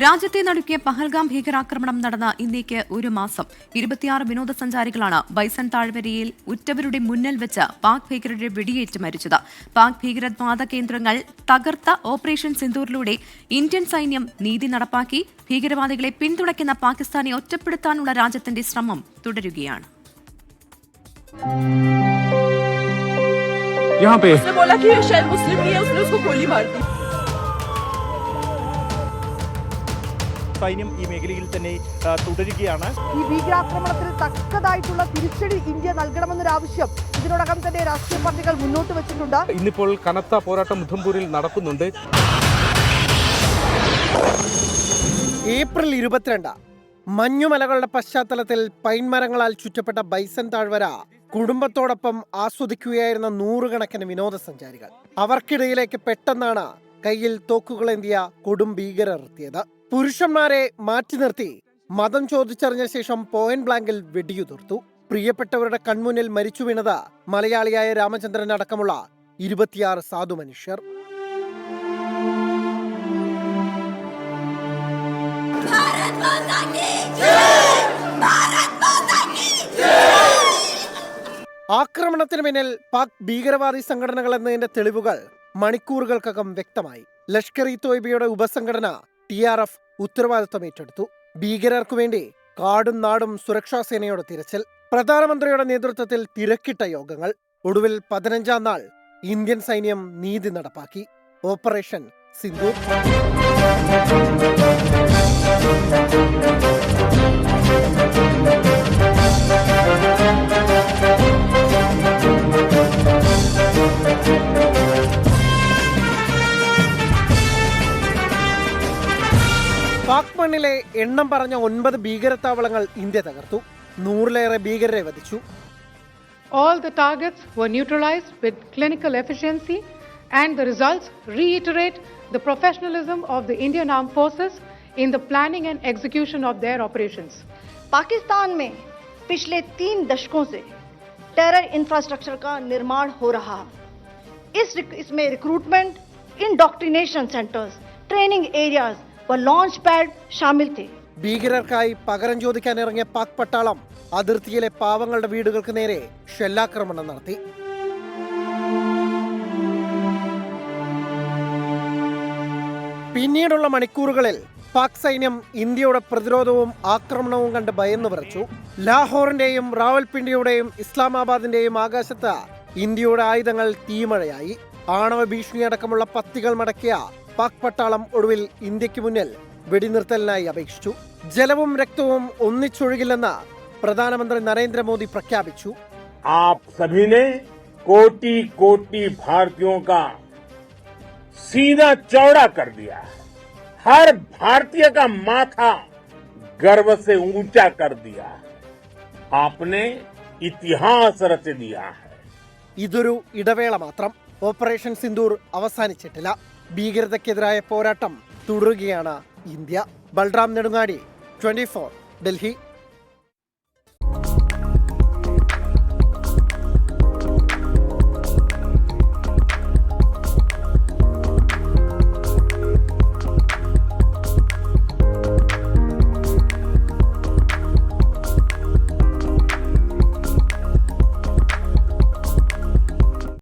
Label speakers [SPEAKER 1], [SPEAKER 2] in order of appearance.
[SPEAKER 1] രാജ്യത്തെ നടുക്കിയ പഹൽഗാം ഭീകരാക്രമണം നടന്ന ഇന്നേക്ക് ഒരു മാസം ഇരുപത്തിയാറ് വിനോദസഞ്ചാരികളാണ് ബൈസൺ താഴ്വരയിൽ ഉറ്റവരുടെ മുന്നിൽ വെച്ച് പാക് ഭീകരരുടെ വെടിയേറ്റ് മരിച്ചത് പാക് ഭീകരവാദ കേന്ദ്രങ്ങൾ തകർത്ത ഓപ്പറേഷൻ സിന്ദൂറിലൂടെ ഇന്ത്യൻ സൈന്യം നീതി നടപ്പാക്കി ഭീകരവാദികളെ പിന്തുണയ്ക്കുന്ന പാകിസ്ഥാനെ ഒറ്റപ്പെടുത്താനുള്ള രാജ്യത്തിന്റെ ശ്രമം തുടരുകയാണ്
[SPEAKER 2] यहाँ पे
[SPEAKER 3] उसने बोला कि ये शायद मुस्लिम नहीं है उसने उसको गोली मार दी
[SPEAKER 4] സൈന്യം ഈ മേഖലയിൽ തന്നെ തുടരുകയാണ്.
[SPEAKER 5] ഈ ഭീകരാക്രമണത്തിന് തക്കതായിട്ടുള്ള തിരിച്ചടി ഇന്ത്യ നൽകണമെന്നൊരാവശ്യം ഇതിനോടകം തന്നെ രാഷ്ട്രീയ പാർട്ടികൾ മുന്നോട്ട് വെച്ചിട്ടുണ്ട്.
[SPEAKER 2] ഇന്നിപ്പോൾ കനത്ത പോരാട്ടം ഉധംപൂരിൽ നടക്കുന്നുണ്ട്.
[SPEAKER 6] ഏപ്രിൽ ഇരുപത്തിരണ്ട് മഞ്ഞുമലകളുടെ പശ്ചാത്തലത്തിൽ പൈൻമരങ്ങളാൽ ചുറ്റപ്പെട്ട ബൈസൺ താഴ്വര കുടുംബത്തോടൊപ്പം ആസ്വദിക്കുകയായിരുന്ന നൂറുകണക്കിന് വിനോദസഞ്ചാരികൾ. അവർക്കിടയിലേക്ക് പെട്ടെന്നാണ് കയ്യിൽ തോക്കുകളേന്തിയ കൊടും ഭീകരർ എത്തിയത് പുരുഷന്മാരെ മാറ്റി നിർത്തി. മതം ചോദിച്ചറിഞ്ഞ ശേഷം പോയിന്റ് ബ്ലാങ്കിൽ വെടിയുതിർത്തു. പ്രിയപ്പെട്ടവരുടെ കൺമുന്നിൽ മരിച്ചു വീണത് മലയാളിയായ രാമചന്ദ്രൻ അടക്കമുള്ള ഇരുപത്തിയാറ് സാധു മനുഷ്യർ. ആക്രമണത്തിന് പിന്നിൽ പാക് ഭീകരവാദി സംഘടനകൾ എന്നതിന്റെ തെളിവുകൾ മണിക്കൂറുകൾക്കകം വ്യക്തമായി ലഷ്കർ ഇ തോയ്ബയുടെ ഉപസംഘടന ടി ആർ എഫ് ഉത്തരവാദിത്വം ഏറ്റെടുത്തു. ഭീകരർക്കു വേണ്ടി കാടും നാടും സുരക്ഷാ സേനയുടെ തിരച്ചിൽ പ്രധാനമന്ത്രിയുടെ നേതൃത്വത്തിൽ തിരക്കിട്ട യോഗങ്ങൾ ഒടുവിൽ പതിനഞ്ചാം നാൾ ഇന്ത്യൻ സൈന്യം നീതി നടപ്പാക്കി. ഓപ്പറേഷൻ സിന്ധു പാക് മണ്ണിലെ എണ്ണം പറഞ്ഞ ഒൻപത് ഭീകരത്താവളങ്ങൾ ഇന്ത്യ തകർത്തു നൂറിലേറെ ഭീകരരെ വധിച്ചു
[SPEAKER 7] All the targets were neutralized with clinical efficiency, and the results reiterate the professionalism of the Indian Armed Forces in the planning and execution of their operations.
[SPEAKER 8] Pakistan में पिछले तीन दशकों से टेरर इंफ्रास्ट्रक्चर का निर्माण हो रहा है इस इसमें recruitment indoctrination centres training areas व लॉन्च पैड शामिल थे
[SPEAKER 6] ഭീകരർക്കായി പകരം ചോദിക്കാൻ ഇറങ്ങിയ പാക് പട്ടാളം അതിർത്തിയിലെ പാവങ്ങളുടെ വീടുകൾക്ക് നേരെ ഷെല്ലാക്രമണം നടത്തി പിന്നീടുള്ള മണിക്കൂറുകളിൽ പാക് സൈന്യം ഇന്ത്യയുടെ പ്രതിരോധവും ആക്രമണവും കണ്ട് ഭയന്നു വിറച്ചു ലാഹോറിന്റെയും റാവൽപിണ്ടിയുടെയും ഇസ്ലാമാബാദിന്റെയും ആകാശത്ത് ഇന്ത്യയുടെ ആയുധങ്ങൾ തീമഴയായി ആണവ ഭീഷണി അടക്കമുള്ള പത്തികൾ മടക്കിയ പാക് പട്ടാളം ഒടുവിൽ ഇന്ത്യക്ക് മുന്നിൽ വെടിനിർത്തലിനായി അപേക്ഷിച്ചു ജലവും രക്തവും ഒന്നിച്ചൊഴുകില്ലെന്ന് പ്രധാനമന്ത്രി നരേന്ദ്രമോദി പ്രഖ്യാപിച്ചു
[SPEAKER 9] आप सभी ने कोटि कोटि भारतीयों का सीना चौड़ा कर दिया है हर भारतीय का माथा गर्व से ऊंचा कर दिया है आपने इतिहास रच दिया है
[SPEAKER 6] ഇതൊരു ഇടവേള മാത്രം ഓപ്പറേഷൻ സിന്ദൂർ അവസാനിച്ചിട്ടില്ല. ഭീകരതയ്ക്കെതിരായ പോരാട്ടം തുടരുകയാണ് ഇന്ത്യ. ബൽറാം നെടുങ്ങാടി ട്വന്റി ഡൽഹി.